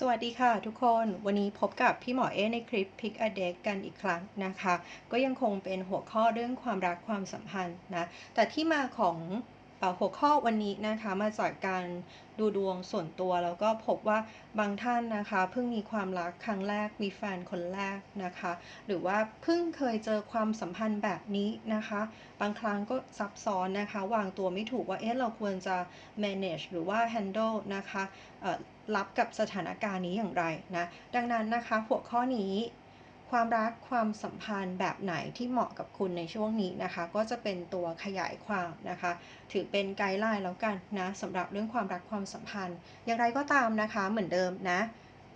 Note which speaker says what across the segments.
Speaker 1: สวัสดีค่ะทุกคนวันนี้พบกับพี่หมอเอในคลิป Pick a Deck กันอีกครั้งนะคะ ก็ยังคงเป็นหัวข้อเรื่องความรักความสัมพันธ์นะ แต่ที่มาของ หัวข้อวันนี้นะคะมาจากการดูดวงส่วนตัว แล้วก็พบว่าบางท่านนะคะเพิ่งมีความรักครั้งแรกมีแฟนคนแรกนะคะ หรือว่าเพิ่งเคยเจอความสัมพันธ์แบบนี้นะคะ บางครั้งก็ซับซ้อนนะคะ วางตัวไม่ถูกว่าเอ๊ะเราควรจะ manage หรือว่า handle นะคะรับกับสถานการณ์นี้อย่างไรนะดังนั้นนะคะ หัวข้อนี้ ความรักความสัมพันธ์แบบไหนที่เหมาะกับคุณในช่วงนี้นะคะ ก็จะเป็นตัวขยายความนะคะ ถือเป็นไกด์ไลน์แล้วกันนะสำหรับเรื่องความรักความสัมพันธ์ อย่างไรก็ตามนะคะเหมือนเดิมนะ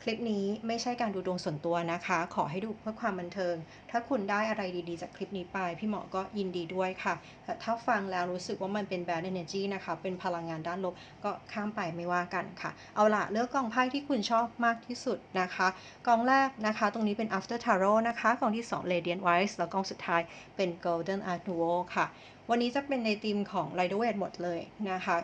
Speaker 1: คลิปนี้ไม่ใช่การดูดวงส่วนตัวนะคะ ขอให้ดูเพื่อความบันเทิง ถ้าคุณได้อะไรดีๆ จากคลิปนี้ไป พี่หมอก็ยินดีด้วยค่ะแต่ถ้าฟังแล้วรู้สึกว่ามันเป็น bad energy นะคะ เป็นพลังงานด้านลบก็ข้ามไปไม่ว่ากันค่ะ เอาล่ะเลือกกองไพ่ที่คุณชอบมากที่สุดนะคะ กองแรกนะคะ ตรงนี้เป็น after tarot นะคะ กองที่ 2 radiant wise แล้วกองสุดท้ายเป็น golden art nouveau ค่ะ วันนี้จะเป็นในธีมของ rider w a i t หมดเลยนะคะ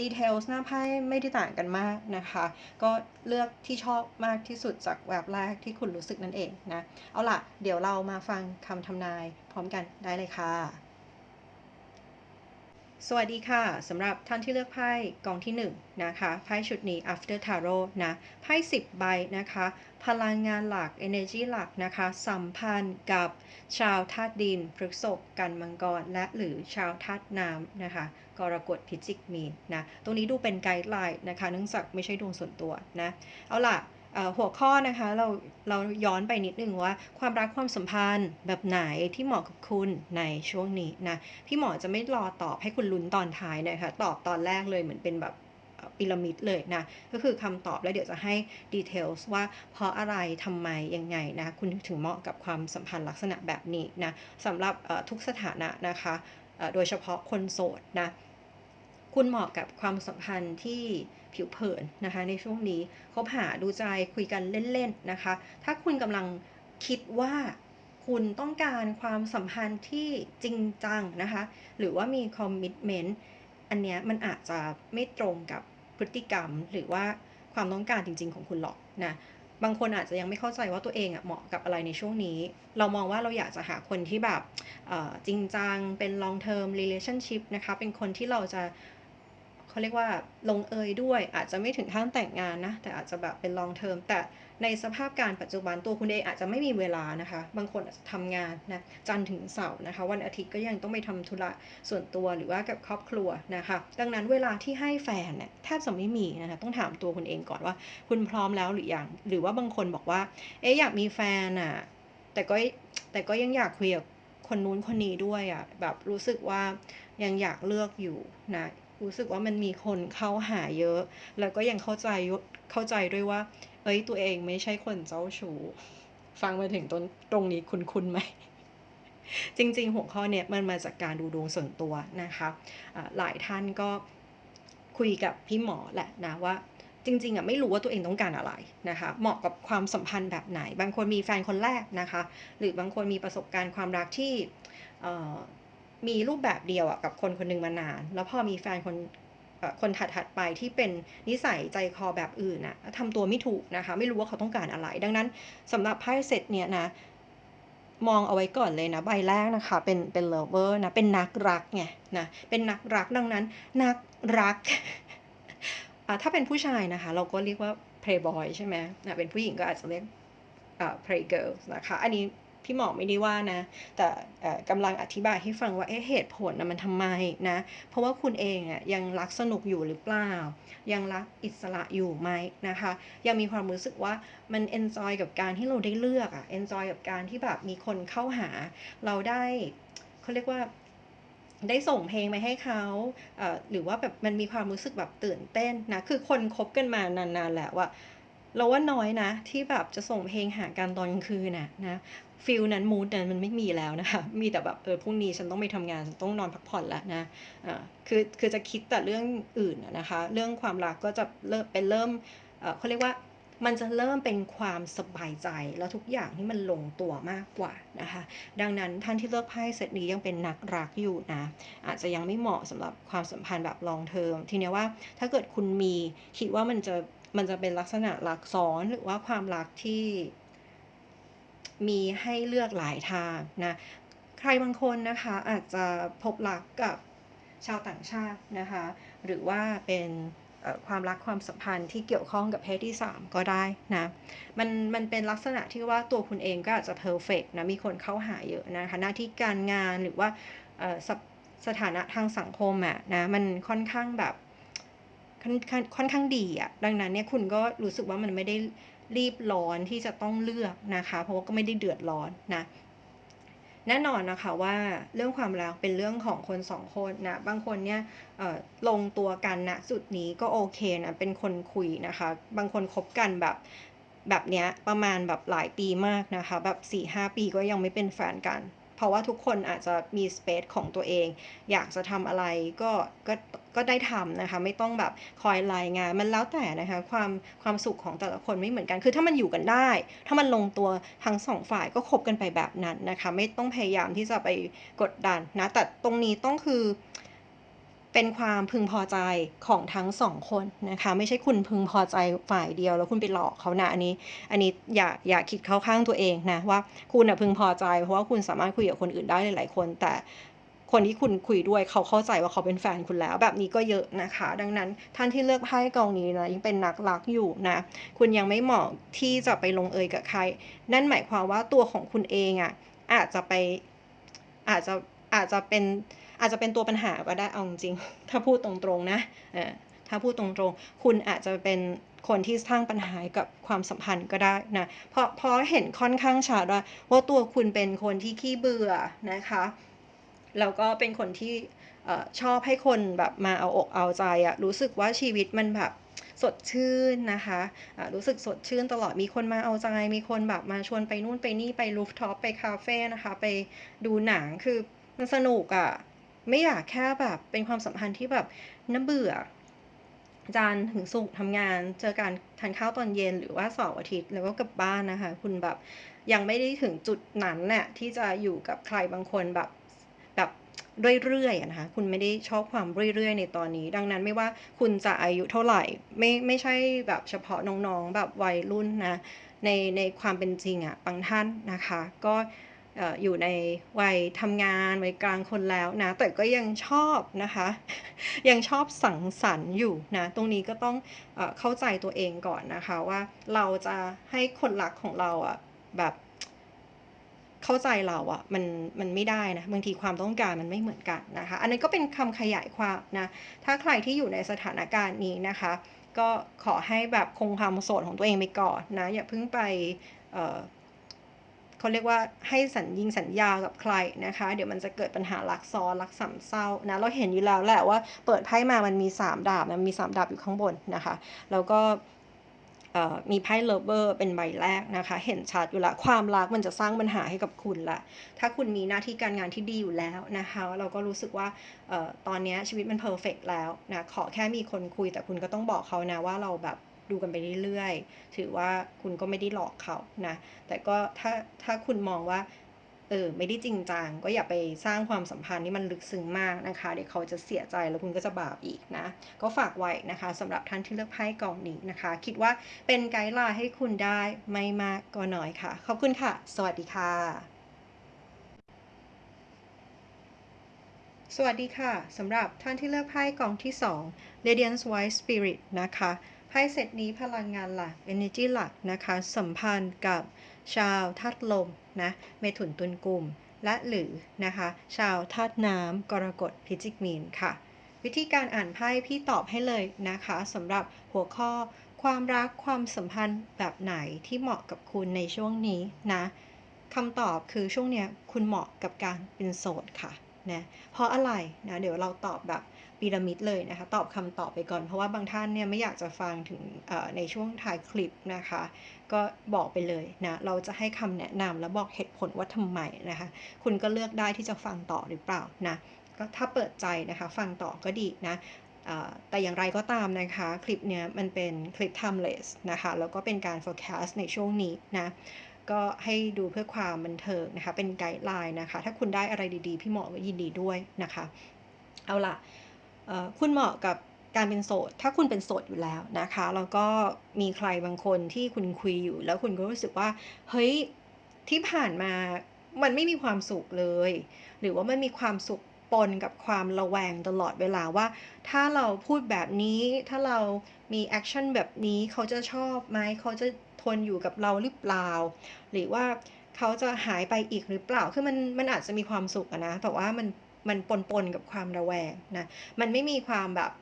Speaker 1: ดีเทลหน้าไพ่ไม่ได้ต่างกันมากนะคะ ก็เลือกที่ชอบมากที่สุดจากแบบแรกที่คุณรู้สึกนั่นเองนะ เอาล่ะ เดี๋ยวเรามาฟังคำทำนายพร้อมกันได้เลยค่ะ สวัสดีค่ะสำหรับท่านที่เลือกไพ่กองที่ 1นนะคะไพ่ชุดนี้ after tarot นะไพ่10 ใบนะคะ พลังงานหลัก energy หลักนะคะ สัมพันธ์กับชาวธาตุดินพฤษภกันมังกรและหรือชาวธาตุน้ำนะคะ กรกฎพิจิกมีนนะตรงนี้ดูเป็นไกด์ไลน์นะคะเนื่องจากไม่ใช่ดวงส่วนตัวนะเอาล่ะหัวข้อนะคะเราเราย้อนไปนิดนึงว่าความรักความสัมพันธ์แบบไหนที่เหมาะกับคุณในช่วงนี้นะพี่หมอจะไม่รอตอบให้คุณลุ้นตอนท้ายนะคะตอบตอนแรกเลยเหมือนเป็นแบบพีระมิดเลยนะ ก็คือคำตอบแล้วเดี๋ยวจะให้ดีเทลว่าเพราะอะไรทำไมยังไงนะ คุณถึงเหมาะกับความสัมพันธ์ลักษณะแบบนี้นะสำหรับทุกสถานะนะคะ โดยเฉพาะคนโสดนะ คุณเหมาะกับความสัมพันธ์ที่ผิวเผินนะคะ ในช่วงนี้คบหาดูใจคุยกันเล่นๆนะคะ ถ้าคุณกำลังคิดว่าคุณต้องการความสัมพันธ์ที่จริงจังนะคะ หรือว่ามีคอมมิชเมนต์อันเนี้ยมันอาจจะไม่ตรงกับพฤติกรรม หรือว่าความต้องการจริง ๆ ของคุณหรอกนะบางคนอาจจะยังไม่เข้าใจว่าตัวเองอะเหมาะกับอะไรในช่วงนี้ เรามองว่าเราอยากจะหาคนที่แบบจริงจัง เป็น long term relationship นะคะ เป็นคนที่เราจะ เขาเรียกว่าลงเอยด้วยอาจจะไม่ถึงขั้นแต่งงานนะ แต่อาจจะแบบเป็น long term แต่ในสภาพการปัจจุบันตัวคุณเองอาจจะไม่มีเวลานะคะ บางคนอาจจะทำงานนะจันทร์ถึงเสาร์นะคะ วันอาทิตย์ก็ยังต้องไปทำธุระส่วนตัวหรือว่ากับครอบครัวนะคะ ดังนั้นเวลาที่ให้แฟนเนี่ยแทบจะไม่มีนะคะต้องถามตัวคุณเองก่อนว่า คุณพร้อมแล้วหรือยังหรือว่าบางคนบอกว่า เอ๊ะอยากมีแฟนอะแต่ก็แต่ก็ยังอยากคุยกับคนนู้นคนนี้ด้วยอะแบบรู้สึกว่ายังอยากเลือกอยู่นะ รู้สึกว่ามันมีคนเข้าหาเยอะ แล้วก็ยังเข้าใจเข้าใจด้วยว่า เอ้ยตัวเองไม่ใช่คนเจ้าชู้ฟังมาถึงตรงตรงนี้คุณคุณไหม จริง ๆ หัวข้อเนี่ยมันมาจากการดูดวงส่วนตัวนะคะอ่าหลายท่านก็คุยกับพี่หมอแหละนะว่าจริงๆอะไม่รู้ว่าตัวเองต้องการอะไรนะคะ เหมาะกับความสัมพันธ์แบบไหน บางคนมีแฟนคนแรกนะคะ หรือบางคนมีประสบการณ์ความรักที่อ่อ มีรูปแบบเดียวอะกับคนคนหนึ่งมานาน แล้วพอมีแฟนคนเอ่อคนถัดๆไปที่เป็นนิสัยใจคอแบบอื่นน่ะทำตัวไม่ถูกนะคะ ไม่รู้ว่าเขาต้องการอะไร ดังนั้นสำหรับไพ่เซตเนี่ยนะ มองเอาไว้ก่อนเลยนะ ใบแรกนะคะ เป็นเป็น lover นะ เป็นนักรักไงนะ เป็นนักรักดังนั้น นักรักอ่าถ้าเป็นผู้ชายนะคะ เราก็เรียกว่า playboy ใช่ไหมนะเป็นผู้หญิงก็อาจจะเรียกอ่า play girl นะคะ อันนี้ พี่หมอไม่ได้ว่านะ แต่เอ่อกำลังอธิบายให้ฟังว่าเอ๊ะเหตุผลนะมันทำไมนะ เพราะว่าคุณเองอะยังรักสนุกอยู่หรือเปล่า ยังรักอิสระอยู่ไหมนะคะ ยังมีความรู้สึกว่ามัน enjoy กับการที่เราได้เลือกอะ enjoy กับการที่แบบมีคนเข้าหา เราได้เขาเรียกว่าได้ส่งเพลงไปให้เขาเหรือว่าแบบมันมีความรู้สึกแบบตื่นเต้นนะ คือคนคบกันมานานๆแล้วอะเราว่าน้อยนะ ที่แบบจะส่งเพลงหากันตอนกลางคืนนะนะ ฟีลนั้นมูดนั้นมันไม่มีแล้วนะคะ มีแต่แบบเออพรุ่งนี้ฉันต้องไปทำงานฉันต้องนอนพักผ่อนแล้วนะอ่าคือคือจะคิดแต่เรื่องอื่นนะคะ เรื่องความรักก็จะเริ่มเป็นเริ่มเอ่อเขาเรียกว่ามันจะเริ่มเป็นความสบายใจแล้วทุกอย่างที่มันลงตัวมากกว่านะคะ ดังนั้นท่านที่เลือกไพ่เซตนี้ยังเป็นนักรักอยู่นะ อาจจะยังไม่เหมาะสำหรับความสัมพันธ์แบบ long term ทีเนี้ยว่าถ้าเกิดคุณมีคิดว่ามันจะมันจะเป็นลักษณะรักซ้อนหรือว่าความรักที่ มีให้เลือกหลายทางนะ ใครบางคนนะคะอาจจะพบรักกับชาวต่างชาตินะคะ หรือว่าเป็นความรักความสัมพันธ์ที่เกี่ยวข้องกับเพศที่ 3 ก็ได้นะ มันมันเป็นลักษณะที่ว่าตัวคุณเองก็อาจจะเพอร์เฟกนะ มีคนเข้าหาเยอะนะคะหน้าที่การงานหรือว่าสสถานะทางสังคมอะนะ มันค่อนข้างแบบค่อนค่อนข้างดีอะดังนั้นเนี่ยคุณก็รู้สึกว่ามันไม่ได้ รีบร้อนที่จะต้องเลือกนะคะ เพราะว่าก็ไม่ได้เดือดร้อนนะแน่นอนนะคะว่าเรื่องความรักเป็นเรื่องของคนสองคนนะบางคนเนี่ยลงตัวกันณจุดนี้ก็โอเคนะเป็นคนคุยนะคะ บางคนคบกันแบบแบบเนี้ยประมาณแบบหลายปีมากนะคะ แบบ4ี่ห้าปีก็ยังไม่เป็นแฟนกัน เพราะว่าทุกคนอาจจะมีสเปซของตัวเอง อยากจะทำอะไรก็ก็ ก็ได้ทำนะคะ ไม่ต้องแบบคอยรายงาน มันแล้วแต่นะคะความความสุขของแต่ละคนไม่เหมือนกัน คือถ้ามันอยู่กันได้ ถ้ามันลงตัวทั้งสองฝ่ายก็คบกันไปแบบนั้นนะคะ ไม่ต้องพยายามที่จะไปกดดันนะแต่ตรงนี้ต้องคือเป็นความพึงพอใจของทั้งสองคนนะคะ ไม่ใช่คุณพึงพอใจฝ่ายเดียว แล้วคุณไปหลอกเขานะอันนี้ อันนี้อย่าอย่าคิดเข้าข้างตัวเองนะว่าคุณอะพึงพอใจ เพราะว่าคุณสามารถคุยกับคนอื่นได้หลายๆคน แต่ คนที่คุณคุยด้วยเขาเข้าใจว่าเขาเป็นแฟนคุณแล้ว แบบนี้ก็เยอะนะคะ ดังนั้นท่านที่เลือกไพ่กองนี้นะยังเป็นนักรักอยู่นะคุณยังไม่เหมาะที่จะไปลงเอยกับใคร นั่นหมายความว่าตัวของคุณเองอะอาจจะไปอาจจะอาจจะเป็นอาจจะเป็นตัวปัญหาก็ได้เอาจริง ถ้าพูดตรงๆนะถ้าพูดตรงๆ คุณอาจจะเป็นคนที่สร้างปัญหากับความสัมพันธ์ก็ได้นะ เพราะเพราะเห็นค่อนข้างชัดว่าว่าตัวคุณเป็นคนที่ขี้เบื่อนะคะ แล้วก็เป็นคนที่ชอบให้คนแบบมาเอาอกเอาใจอะรู้สึกว่าชีวิตมันแบบสดชื่นนะคะะรู้สึกสดชื่นตลอด มีคนมาเอาใจ มีคนแบบมาชวนไปนู่นไปนี่ไปรูฟท็อปไปคาเฟ่นะคะ ไปดูหนัง คือมันสนุกอะ่ะ ไม่อยากแค่แบบเป็นความสัมพันธ์ที่แบบน่าเบื่อ จานถึงสุกทำงาน เจอการทานข้าวตอนเย็นหรือว่าเสาร์อาทิตย์แล้วก็กลับบ้านนะคะ คุณแบบยังไม่ได้ถึงจุดนั้นเนี่ยที่จะอยู่กับใครบางคนแบบ เรื่อยๆนะคะคุณไม่ได้ชอบความเรื่อยๆ ในตอนนี้ ดังนั้นไม่ว่าคุณจะอายุเท่าไหร่ไม่ไม่ใช่แบบเฉพาะน้องๆแบบวัยรุ่นนะในในความเป็นจริงอะ่ะบางท่านนะคะ ก็อยู่ในวัยทำงานวัยกลางคนแล้วนะ แต่ก็ยังชอบนะคะ ยังชอบสังสรรค์อยู่นะ ตรงนี้ก็ต้องเอเข้าใจตัวเองก่อนนะคะว่าเราจะให้คนรักของเราอะแบบ เข้าใจเราอะมันมันไม่ได้นะบางทีความต้องการมันไม่เหมือนกันนะคะ อันนี้ก็เป็นคำขยายความนะถ้าใครที่อยู่ในสถานการณ์นี้นะคะ ก็ขอให้แบบคงความโสดของตัวเองไปก่อนนะอย่าเพิ่งไปเขาเรียกว่าให้สัญญิงสัญญากับใครนะคะ เดี๋ยวมันจะเกิดปัญหารักซ้อนรักสามเศร้านะเราเห็นอยู่แล้วแหละว่าเปิดไพ่มามันมี 3 ดาบนะมี 3 ดาบอยู่ข้างบนนะคะ แล้วก็ มีไพ่เลเวอร์เป็นใบแรกนะคะ เห็นชัดอยู่ละความรักมันจะสร้างปัญหาให้กับคุณละถ้าคุณมีหน้าที่การงานที่ดีอยู่แล้วนะคะ เราก็รู้สึกว่าออตอนนี้ชีวิตมันเพอร์เฟกแล้วนะขอแค่มีคนคุยแต่คุณก็ต้องบอกเขานะว่าเราแบบดูกันไปเรื่อยๆ ถือว่าคุณก็ไม่ได้หลอกเขานะ แต่ก็ถ้าถ้าคุณมองว่า เออไม่ได้จริงจังก็อย่าไปสร้างความสัมพันธ์ที่มันลึกซึ้งมากนะคะ เดี๋ยวเขาจะเสียใจแล้วคุณก็จะบาปอีกนะ ก็ฝากไว้นะคะสำหรับท่านที่เลือกไพ่กองนี้นะคะ คิดว่าเป็นไกด์ไลน์ให้คุณได้ไม่มากก็น้อยค่ะ ขอบคุณค่ะ สวัสดีค่ะ สวัสดีค่ะสำหรับท่านที่เลือกไพ่กองที่ 2 Radiance White Spirit นะคะไพ่เซตนี้พลังงานหลัก Energy หลักนะคะ สัมพันธ์กับ ชาวธาตุลมนะเมถุนตุลกลุ่มและหรือนะคะ ชาวธาตุน้ำกรกฎพิจิกมีนค่ะ วิธีการอ่านไพ่พี่ตอบให้เลยนะคะสำหรับหัวข้อความรักความสัมพันธ์แบบไหนที่เหมาะกับคุณในช่วงนี้นะคำตอบคือช่วงนี้คุณเหมาะกับการเป็นโสดค่ะนะเพราะอะไรนะเดี๋ยวเราตอบแบบ พีระมิดเลยนะคะ ตอบคำตอบไปก่อน เพราะว่าบางท่านเนี่ยไม่อยากจะฟังถึงในช่วงท้ายคลิปนะคะ ก็บอกไปเลยนะ เราจะให้คำแนะนำและบอกเหตุผลว่าทำไมนะคะ คุณก็เลือกได้ที่จะฟังต่อหรือเปล่านะก็ถ้าเปิดใจนะคะฟังต่อก็ดีนะแต่อย่างไรก็ตามนะคะ คลิปเนี้ยมันเป็นคลิป timeless นะคะ แล้วก็เป็นการ forecast ในช่วงนี้นะ ก็ให้ดูเพื่อความบันเทิงนะคะ เป็นไกด์ไลน์นะคะ ถ้าคุณได้อะไรดีๆ พี่หมอก็ยินดีด้วยนะคะ เอาล่ะ คุณเหมาะกับการเป็นโสด ถ้าคุณเป็นโสดอยู่แล้วนะคะ แล้วก็มีใครบางคนที่คุณคุยอยู่ แล้วคุณก็รู้สึกว่า เฮ้ย ที่ผ่านมามันไม่มีความสุขเลย หรือว่ามันมีความสุขปนกับความระแวงตลอดเวลาว่า ถ้าเราพูดแบบนี้ ถ้าเรามีแอคชั่นแบบนี้เขาจะชอบไหม เขาจะทนอยู่กับเราหรือเปล่า หรือว่าเขาจะหายไปอีกหรือเปล่า คือมันมันอาจจะมีความสุขนะ แต่ว่ามัน มันปนๆกับความระแวงนะ มันไม่มีความแบบ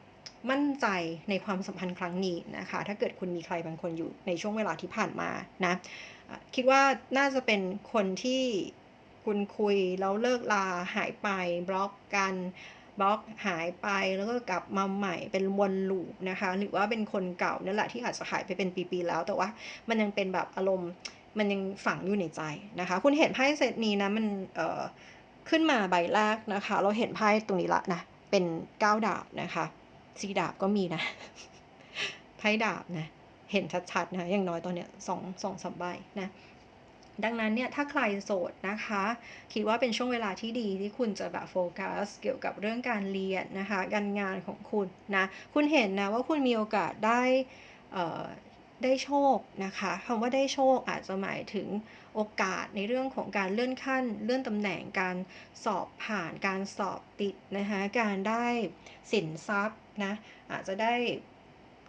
Speaker 1: มั่นใจในความสัมพันธ์ครั้งนี้นะคะ ถ้าเกิดคุณมีใครบางคนอยู่ในช่วงเวลาที่ผ่านมานะ คิดว่าน่าจะเป็นคนที่คุณคุยแล้วเลิกลาหายไปบล็อกกันบล็อกหายไปแล้วก็กลับมาใหม่เป็นวน loop นะคะ หรือว่าเป็นคนเก่านั่นแหละที่อาจจะหายไปเป็นปีๆแล้ว แต่ว่ามันยังเป็นแบบอารมณ์มันยังฝังอยู่ในใจนะคะ คุณเห็นไพ่เซตนี้นะมันเอ่อ ขึ้นมาใบแรกนะคะ เราเห็นไพ่ตรงนี้ล้วนะ เป็นก้9ดาบนะคะ4ดาบก็มีนะไพ่ดาบนะ เห็นชัดๆนะคะอย่างน้อยตอนเนี้ย2 2-3ใบนะดังนั้นเนี่ยถ้าใครโสดนะคะ คิดว่าเป็นช่วงเวลาที่ดีที่คุณจะแบบโฟกัสเกี่ยวกับเรื่องการเรียนนะคะ การงานของคุณนะ คุณเห็นนะว่าคุณมีโอกาสได้ ได้โชคนะคะคำว่าได้โชคอาจจะหมายถึงโอกาสในเรื่องของการเลื่อนขั้น เลื่อนตำแหน่งการสอบผ่านการสอบติดนะคะการได้สินทรัพย์นะอาจจะได้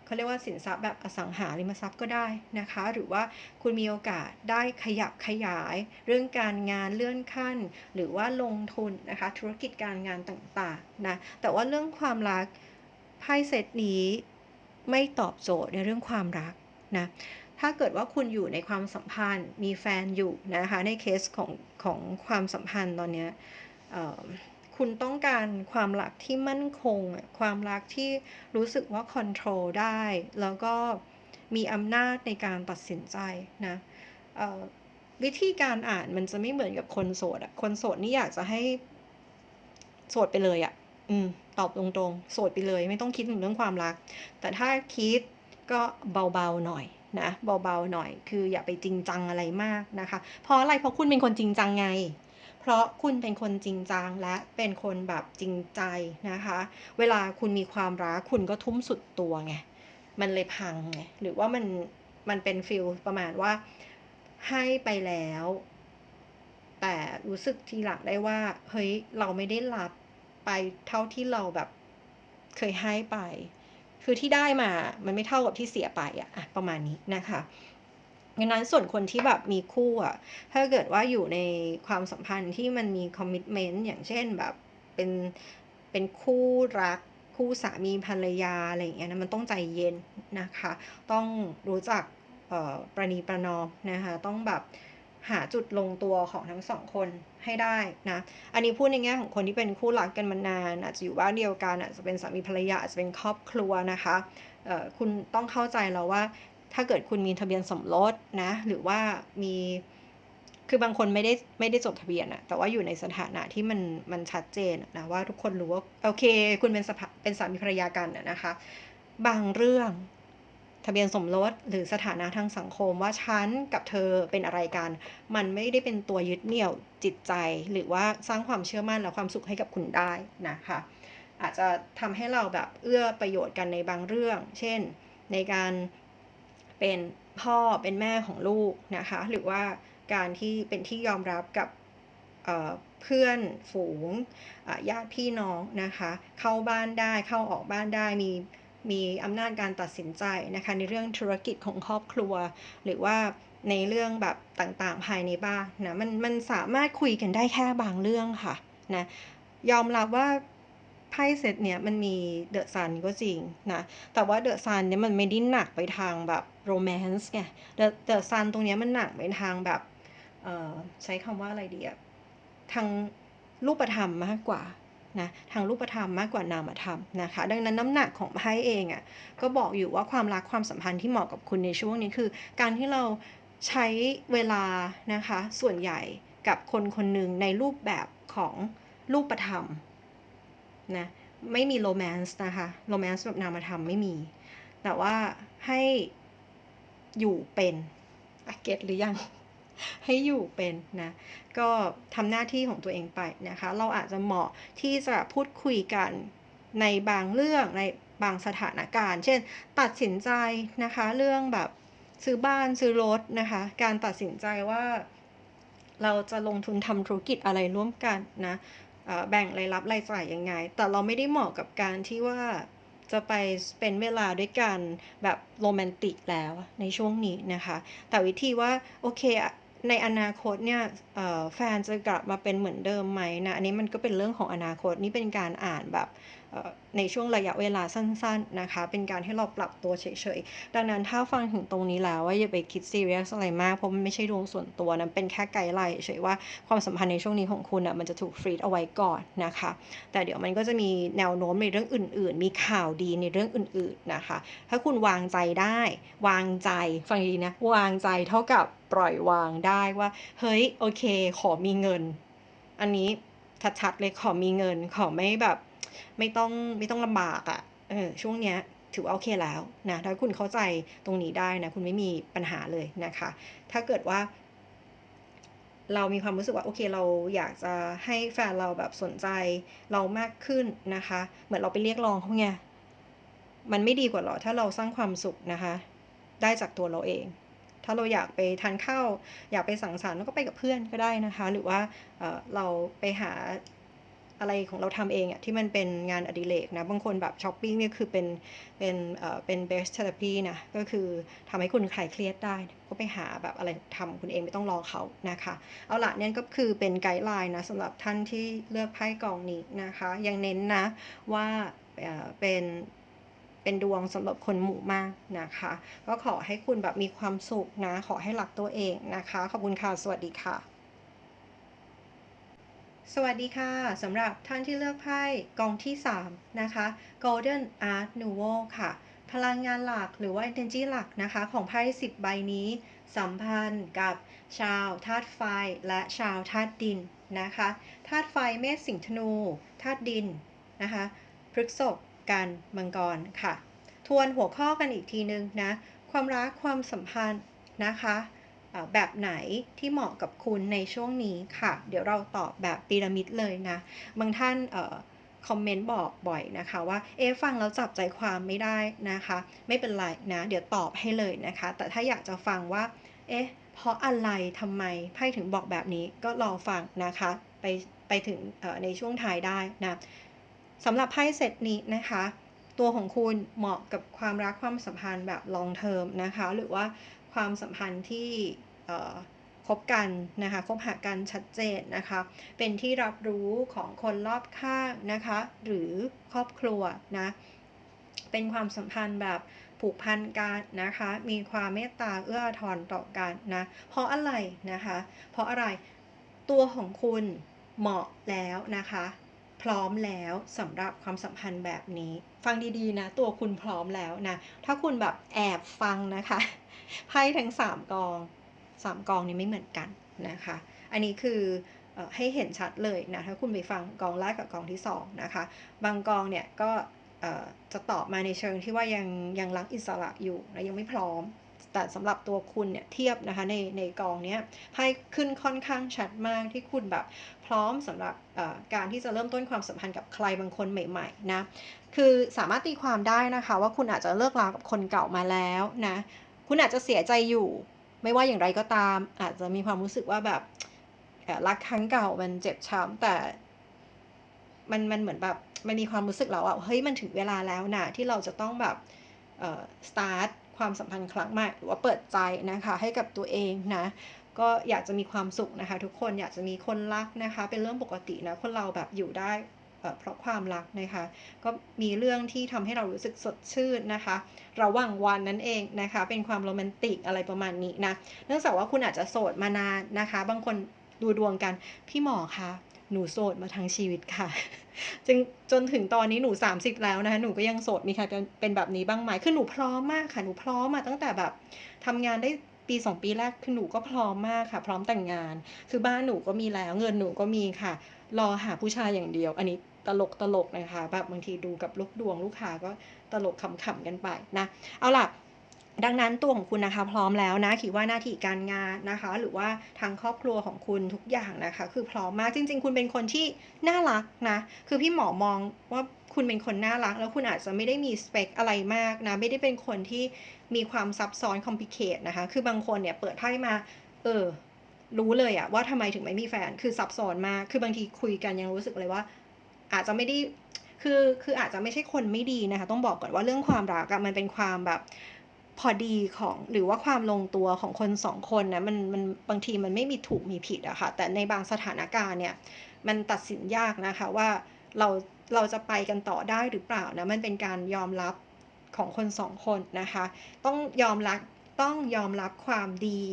Speaker 1: เขาเรียกว่าสินทรัพย์แบบอสังหาริมทรัพย์ก็ได้นะคะ หรือว่าคุณมีโอกาสได้ขยับขยาย เรื่องการงานเลื่อนขั้น หรือว่าลงทุนนะคะธุรกิจการงานต่างๆนะแต่ว่าเรื่องความรักไพ่เซตนี้ไม่ตอบโจทย์ในเรื่องความรัก นะถ้าเกิดว่าคุณอยู่ในความสัมพันธ์มีแฟนอยู่นะคะในเคสของของความสัมพันธ์ตอนเนี้ยคุณต้องการความรักที่มั่นคง ความรักที่รู้สึกว่าคอนโทรลได้ แล้วก็มีอำนาจในการตัดสินใจนะวิธีการอ่านมันจะไม่เหมือนกับคนโสดอะคนโสดนี่อยากจะให้โสดไปเลยอะอืมตอบตรงๆ โสดไปเลย ไม่ต้องคิดถึงเรื่องความรัก แต่ถ้าคิด ก็เบาๆหน่อยนะเบาๆหน่อย คืออย่าไปจริงจังอะไรมากนะคะ เพราะอะไรเพราะคุณเป็นคนจริงจังไง เพราะคุณเป็นคนจริงจังและเป็นคนแบบจริงใจนะคะ เวลาคุณมีความรักคุณก็ทุ่มสุดตัวไงมันเลยพังไงหรือว่ามันมันเป็นฟีลประมาณว่าให้ไปแล้ว แต่รู้สึกทีหลังได้ว่า เฮ้ยเราไม่ได้รับไปเท่าที่เราแบบเคยให้ไป คือที่ได้มามันไม่เท่ากับที่เสียไปอะอะประมาณนี้นะคะดังนั้นส่วนคนที่แบบมีคู่อะถ้าเกิดว่าอยู่ในความสัมพันธ์ที่มันมีคอมมิตเมนต์อย่างเช่นแบบเป็นเป็นคู่รักคู่สามีภรรยาอะไรอย่างเงี้ยนะมันต้องใจเย็นนะคะ ต้องรู้จักประนีประนอมนะคะ ต้องแบบ หาจุดลงตัวของทั้ง2คนให้ได้นะ อันนี้พูดในแง่ของคนที่เป็นคู่รักกันมานานอาจจะอยู่บ้านเดียวกันอาจจะเป็นสามีภรรยาอาจจะเป็นครอบครัวนะคะคุณต้องเข้าใจแล้วว่า ถ้าเกิดคุณมีทะเบียนสมรสนะหรือว่ามีคือบางคนไม่ได้ไม่ได้จดทะเบียนอะแต่ว่าอยู่ในสถานะที่มันมันชัดเจนนะว่าทุกคนรู้ว่าโอเค คุณเป็นสเป็นสามีภรรยากันนะคะ บางเรื่อง ทะเบียนสมรสหรือสถานะทางสังคมว่าฉันกับเธอเป็นอะไรกัน มันไม่ได้เป็นตัวยึดเหนี่ยวจิตใจ หรือว่าสร้างความเชื่อมั่นและความสุขให้กับคุณได้นะคะ อาจจะทำให้เราแบบเอื้อประโยชน์กันในบางเรื่อง เช่น ในการเป็นพ่อเป็นแม่ของลูกนะคะ หรือว่าการที่เป็นที่ยอมรับกับเพื่อนฝูงญาติพี่น้องนะคะ เข้าบ้านได้เข้าออกบ้านได้มี มีอำนาจการตัดสินใจนะคะในเรื่องธุรกิจของครอบครัว หรือว่าในเรื่องแบบต่างๆภายในบ้านนะมันมันสามารถคุยกันได้แค่บางเรื่องค่ะนะยอมรับว่าไพ่เซตเนี้ยมันมี The Sun ก็จริงนะแต่ว่า The Sun เนี่ยมันไม่ได้หนักไปทางแบบโรแมนซ์ไง The The Sun ตรงเนี้ยมันหนักไปทางแบบเอ่อใช้คำว่าอะไรดีอะทางรูปธรรมมากกว่า นะทางรูปธรรมมากกว่านามธรรมนะคะ ดังนั้นน้ำหนักของไพ่เองอะก็บอกอยู่ว่าความรักความสัมพันธ์ที่เหมาะกับคุณในช่วงนี้คือ การที่เราใช้เวลานะคะส่วนใหญ่กับคนคนหนึ่งในรูปแบบของรูปธรรมนะไม่มีโรแมนซ์นะคะโรแมนซ์แบบนามธรรมไม่มี แต่ว่าให้อยู่เป็นอะเก็ตหรือยัง? ให้อยู่เป็นนะก็ทำหน้าที่ของตัวเองไปนะคะ เราอาจจะเหมาะที่จะพูดคุยกันในบางเรื่องในบางสถานการณ์ เช่น ตัดสินใจนะคะ เรื่องแบบซื้อบ้านซื้อรถนะคะ การตัดสินใจว่าเราจะลงทุนทำธุรกิจอะไรร่วมกันนะแบ่งรายรับรายจ่ายยังไง แต่เราไม่ได้เหมาะกับการที่ว่าจะไปเป็นเวลาด้วยกันแบบโรแมนติกแล้วในช่วงนี้นะคะ แต่วิธีว่าโอเค ในอนาคตเนี่ยแฟนจะกลับมาเป็นเหมือนเดิมไหมนะ อันนี้มันก็เป็นเรื่องของอนาคตนี่เป็นการอ่านแบบ ในช่วงระยะเวลาสั้นๆนะคะ เป็นการให้เราปรับตัวเฉยๆ ดังนั้นถ้าฟังถึงตรงนี้แล้วว่าอย่าไปคิดซีเรียสอะไรมาก เพราะมันไม่ใช่ดวงส่วนตัวนะเป็นแค่ไกด์ไลน์เฉยว่าความสัมพันธ์ในช่วงนี้ของคุณอะมันจะถูกฟรีดเอาไว้ก่อนนะคะ แต่เดี๋ยวมันก็จะมีแนวโน้มในเรื่องอื่น ๆ มีข่าวดีในเรื่องอื่น ๆนะคะ ถ้าคุณวางใจได้ วางใจฟังดีนะวางใจเท่ากับปล่อยวางได้ว่า เฮ้ยโอเค ขอมีเงิน อันนี้ชัดๆเลยขอมีเงินขอไม่แบบ ไม่ต้องไม่ต้องลำบากอะ่ะเออช่วงเนี้ยถือว่าโอเคแล้วนะถ้าคุณเข้าใจตรงนี้ได้นะคุณไม่มีปัญหาเลยนะคะ ถ้าเกิดว่า เรามีความรู้สึกว่าโอเคเราอยากจะให้แฟนเราแบบสนใจเรามากขึ้นนะคะ เหมือนเราไปเรียกร้องเขาไงมันไม่ดีกว่าหรอถ้าเราสร้างความสุขนะคะ ได้จากตัวเราเอง ถ้าเราอยากไปทานข้าวอยากไปสังสรรค์ก็ไปกับเพื่อนก็ได้นะคะ หรือว่าเเราไปหา อะไรของเราทำเองอะที่มันเป็นงานอดิเรกนะ บางคนแบบช้อปปิ้งเนี่ยคือเป็นเป็นเอ่อเป็น best therapy นะ ก็คือทำให้คุณคลายเครียดได้ ก็ไปหาแบบอะไรทำคุณเองไม่ต้องรอเขานะคะ เอาละเนี่ยก็คือเป็นไกด์ไลน์นะสำหรับท่านที่เลือกไพ่กองนี้นะคะ ยังเน้นนะว่าเป็นเป็นดวงสำหรับคนหมู่มากนะคะ ก็ขอให้คุณแบบมีความสุขนะ ขอให้หลักตัวเองนะคะ ขอบคุณค่ะ สวัสดีค่ะ สวัสดีค่ะสำหรับท่านที่เลือกไพ่กองที่ 3 นะคะ Golden Art Nouveau ค่ะ พลังงานหลักหรือว่า energy หลักนะคะ ของไพ่ 10 ใบนี้ สัมพันธ์กับชาวธาตุไฟและชาวธาตุดินนะคะธาตุไฟเมษสิงห์ธนูธาตุดินนะคะพฤกษบกันมังกรค่ะ ทวนหัวข้อกันอีกทีนึงนะ ความรักความสัมพันธ์นะคะ แบบไหนที่เหมาะกับคุณในช่วงนี้ค่ะ เดี๋ยวเราตอบแบบพีระมิดเลยนะ บางท่านคอมเมนต์บอกบ่อยนะคะว่า เอ๊ฟังแล้วจับใจความไม่ได้นะคะ ไม่เป็นไรนะ เดี๋ยวตอบให้เลยนะคะ แต่ถ้าอยากจะฟังว่า เอ๊ะ เพราะอะไรทำไมไพ่ถึงบอกแบบนี้ก็รอฟังนะคะ ไปไปถึงในช่วงท้ายได้นะสำหรับไพ่เซตนี้นะคะ ตัวของคุณเหมาะกับความรักความสัมพันธ์แบบ long term นะคะ หรือว่า ความสัมพันธ์ที่คบกันนะคะคบหากันชัดเจนนะคะ เป็นที่รับรู้ของคนรอบข้างนะคะ หรือครอบครัวนะเป็นความสัมพันธ์แบบผูกพันกันนะคะ มีความเมตตาเอื้อทอนต่อกันนะ เพราะอะไรนะคะ เพราะอะไรตัวของคุณเหมาะแล้วนะคะ พร้อมแล้วสำหรับความสัมพันธ์แบบนี้ ฟังดีๆนะ ตัวคุณพร้อมแล้วนะ ถ้าคุณแบบแอบฟังนะคะ ไพ่ทั้ง3กอง3กองนี้ไม่เหมือนกันนะคะ อันนี้คือให้เห็นชัดเลยนะถ้าคุณไปฟังกองแรกกับกองที่2นะคะ บางกองเนี่ยก็จะตอบมาในเชิงที่ว่ายังยังรักอิสระอยู่นะยังไม่พร้อม แต่สำหรับตัวคุณเนี่ยเทียบนะคะในในกองเนี้ยไพ่ขึ้นค่อนข้างชัดมากที่คุณแบบพร้อมสำหรับการที่จะเริ่มต้นความสัมพันธ์กับใครบางคนใหม่ๆนะคือสามารถตีความได้นะคะว่าคุณอาจจะเลิกลากับคนเก่ามาแล้วนะ คุณอาจจะเสียใจอยู่ ไม่ว่าอย่างไรก็ตาม อาจจะมีความรู้สึกว่าแบบรักครั้งเก่ามันเจ็บช้ำแต่ มันมันเหมือนแบบมันมีความรู้สึกแล้วว่าเฮ้ยมันถึงเวลาแล้วนะที่เราจะต้องแบบเอ่อสตาร์ทความสัมพันธ์ครั้งใหม่หรือว่าเปิดใจนะคะ ให้กับตัวเองนะก็อยากจะมีความสุขนะคะ ทุกคนอยากจะมีคนรักนะคะ เป็นเรื่องปกตินะคนเราแบบอยู่ได้ เพราะความรักนะคะ ก็มีเรื่องที่ทำให้เรารู้สึกสดชื่นนะคะ ระหว่างวันนั่นเองนะคะ เป็นความโรแมนติกอะไรประมาณนี้นะ เนื่องจากว่าคุณอาจจะโสดมานานนะคะ บางคนดูดวงกัน พี่หมอคะหนูโสดมาทั้งชีวิตค่ะจนจนถึงตอนนี้หนู 30 แล้วนะคะหนูก็ยังโสดมีใครเป็นแบบนี้บ้างไหมคือหนูพร้อมมากค่ะหนูพร้อมมาตั้งแต่แบบทำงานได้ปีสองปีแรกคือหนูก็พร้อมมากค่ะ พร้อมแต่งงาน คือบ้านหนูก็มีแล้ว เงินหนูก็มีค่ะ รอหาผู้ชายอย่างเดียว อันนี้ ตลกตลกนะคะแบบบางทีดูกับลูกดวงลูกค้าก็ตลกขำๆกันไปนะเอาล่ะดังนั้นตัวของคุณนะคะพร้อมแล้วนะคิดว่าหน้าที่การงานนะคะ หรือว่าทางครอบครัวของคุณทุกอย่างนะคะ คือพร้อมมากจริง ๆ คุณเป็นคนที่น่ารักนะคือพี่หมอมองว่าคุณเป็นคนน่ารัก แล้วคุณอาจจะไม่ได้มีสเปกอะไรมากนะไม่ได้เป็นคนที่มีความซับซ้อน complicate นะคะ คือบางคนเนี่ยเปิดไพ่มา เออรู้เลยอะว่าทำไมถึงไม่มีแฟนคือซับซ้อนมาก คือบางทีคุยกันยังรู้สึกเลยว่า อาจจะไม่ได้คือคืออาจจะไม่ใช่คนไม่ดีนะคะ ต้องบอกก่อนว่าเรื่องความรักมันเป็นความแบบพอดีของหรือว่าความลงตัวของคน2คนนะมันมันบางทีมันไม่มีถูกมีผิดอะค่ะแต่ในบางสถานการณ์เนี่ยมันตัดสินยากนะคะว่าเราเราจะไปกันต่อได้หรือเปล่านะมันเป็นการยอมรับของคน2คนนะคะ ต้องยอมรับต้องยอมรับความดี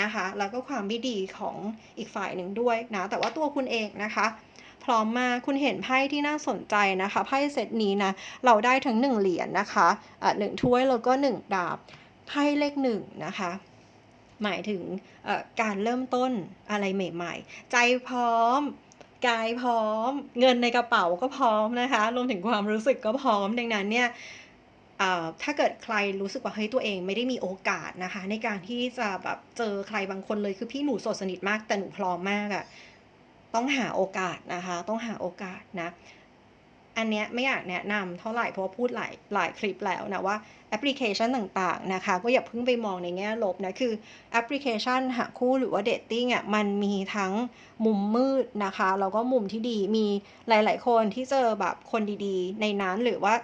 Speaker 1: นะคะ แล้วก็ความไม่ดีของอีกฝ่ายหนึ่งด้วยนะแต่ว่าตัวคุณเองนะคะ พร้อมมากคุณเห็นไพ่ที่น่าสนใจนะคะ ไพ่เซตนี้นะ เราได้ทั้ง 1 เหรียญนะคะอ่า1ถ้วยแล้วก็ 1 ดาบ ไพ่เลข1นะคะ หมายถึงการเริ่มต้นอะไรใหม่ๆ ใจพร้อมกายพร้อม เงินในกระเป๋าก็พร้อมนะคะรวมถึงความรู้สึกก็พร้อม ดังนั้นเนี่ยถ้าเกิดใครรู้สึกว่าเฮ้ยตัวเองไม่ได้มีโอกาสนะคะ ในการที่จะแบบเจอใครบางคนเลยคือพี่หนูโสดสนิทมากแต่หนูพร้อมมากอะ ต้องหาโอกาสนะคะ ต้องหาโอกาสนะ อันเนี้ยไม่อยากแนะนำเท่าไหร่เพราะพูดหลายหลายคลิปแล้วนะว่าแอปพลิเคชันต่างๆนะคะ ก็อย่าเพิ่งไปมองในแง่ลบนะคือแอปพลิเคชันหาคู่หรือว่า dating อะมันมีทั้งมุมมืดนะคะแล้วก็มุมที่ดีมีหลาย ๆ คนที่เจอแบบคนดีๆ ในนั้นหรือว่า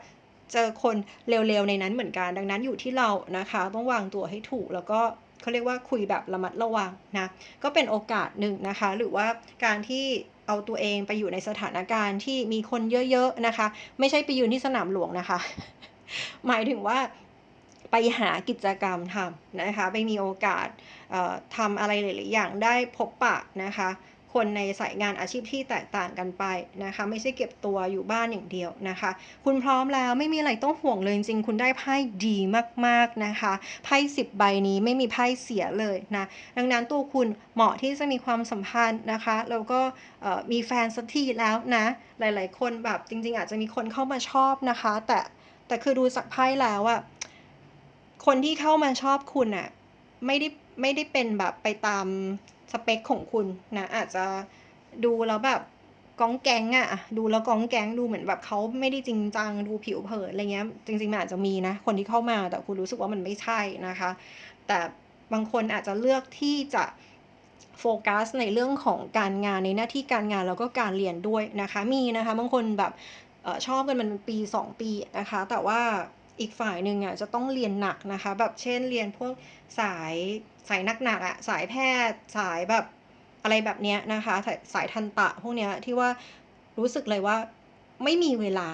Speaker 1: เจอคนเลวๆในนั้นเหมือนกัน ดังนั้นอยู่ที่เรานะคะ ต้องวางตัวให้ถูกแล้วก็ เขาเรียกว่าคุยแบบระมัดระวังนะ ก็เป็นโอกาสหนึ่งนะคะ หรือว่าการที่เอาตัวเองไปอยู่ในสถานการณ์ที่มีคนเยอะๆนะคะ ไม่ใช่ไปยืนที่สนามหลวงนะคะ หมายถึงว่าไปหากิจกรรมทำนะคะ ไปมีโอกาสทำอะไรหลาย ๆ อย่างได้พบปะนะคะ คนในสายงานอาชีพที่แตกต่างกันไปนะคะ ไม่ใช่เก็บตัวอยู่บ้านอย่างเดียวนะคะ คุณพร้อมแล้วไม่มีอะไรต้องห่วงเลยจริงคุณได้ไพ่ดีมากๆนะคะไพ่10 ใบนี้ไม่มีไพ่เสียเลยนะดังนั้นตัวคุณเหมาะที่จะมีความสัมพันธ์นะคะแล้วก็มีแฟนสักทีแล้วนะหลาย ๆ คนแบบจริง ๆ อาจจะมีคนเข้ามาชอบนะคะ แต่แต่คือดูจากไพ่แล้วอะคนที่เข้ามาชอบคุณน่ะไม่ได้ไม่ได้เป็นแบบไปตาม สเปกของคุณนะอาจจะดูแล้วแบบกองแก๊งอะดูแล้วกองแก๊งดูเหมือนแบบเขาไม่ได้จริงจังดูผิวเผินอะไรเงี้ยจริงๆมันอาจจะมีนะ คนที่เข้ามาแต่คุณรู้สึกว่ามันไม่ใช่นะคะ แต่บางคนอาจจะเลือกที่จะโฟกัสในเรื่องของการงานในหน้าที่การงานแล้วก็การเรียนด้วยนะคะ มีนะคะบางคนแบบออชอบกันมันปี 2 ปีนะคะ แต่ว่า อีกฝ่ายหนึ่งอะจะต้องเรียนหนักนะคะ แบบเช่นเรียนพวกสายสายหนักๆอะสายแพทย์สายแบบอะไรแบบเนี้ยนะคะ สายสายทันตะพวกเนี้ยที่ว่ารู้สึกเลยว่าไม่มีเวลา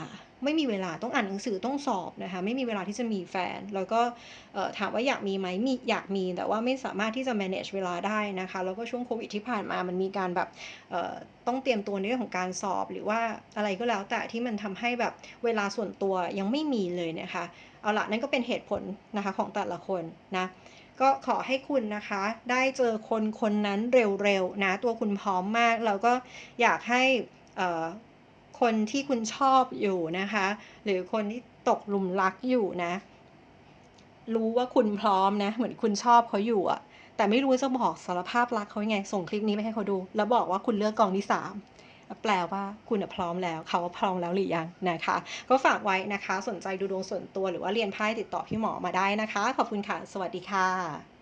Speaker 1: ไม่มีเวลาต้องอ่านหนังสือต้องสอบนะคะไม่มีเวลาที่จะมีแฟน แล้วก็ถามว่าอยากมีไหมมีอยากมีแต่ว่าไม่สามารถที่จะ manage เวลาได้นะคะแล้วก็ช่วงโควิดที่ผ่านมามันมีการแบบต้องเตรียมตัวในเรื่องของการสอบหรือว่าอะไรก็แล้วแต่ที่มันทำให้แบบเวลาส่วนตัวยังไม่มีเลยนะคะเอาละนั่นก็เป็นเหตุผลนะคะของแต่ละคนนะก็ขอให้คุณนะคะ ได้เจอคนคนนั้นเร็วๆนะตัวคุณพร้อมมาก แล้วก็อยากให้อ่อ คนที่คุณชอบอยู่นะคะ หรือคนที่ตกหลุมรักอยู่นะ รู้ว่าคุณพร้อมนะ เหมือนคุณชอบเขาอยู่อะแต่ไม่รู้จะบอกสารภาพรักเขายังไง ส่งคลิปนี้ไปให้เขาดู แล้วบอกว่าคุณเลือกกองที่3แปลว่าคุณพร้อมแล้วเขาพร้อมแล้วหรือยังนะคะ ก็ฝากไว้นะคะ สนใจดูดวงส่วนตัวหรือว่าเรียนไพ่ติดต่อพี่หมอมาได้นะคะ ขอบคุณค่ะ สวัสดีค่ะ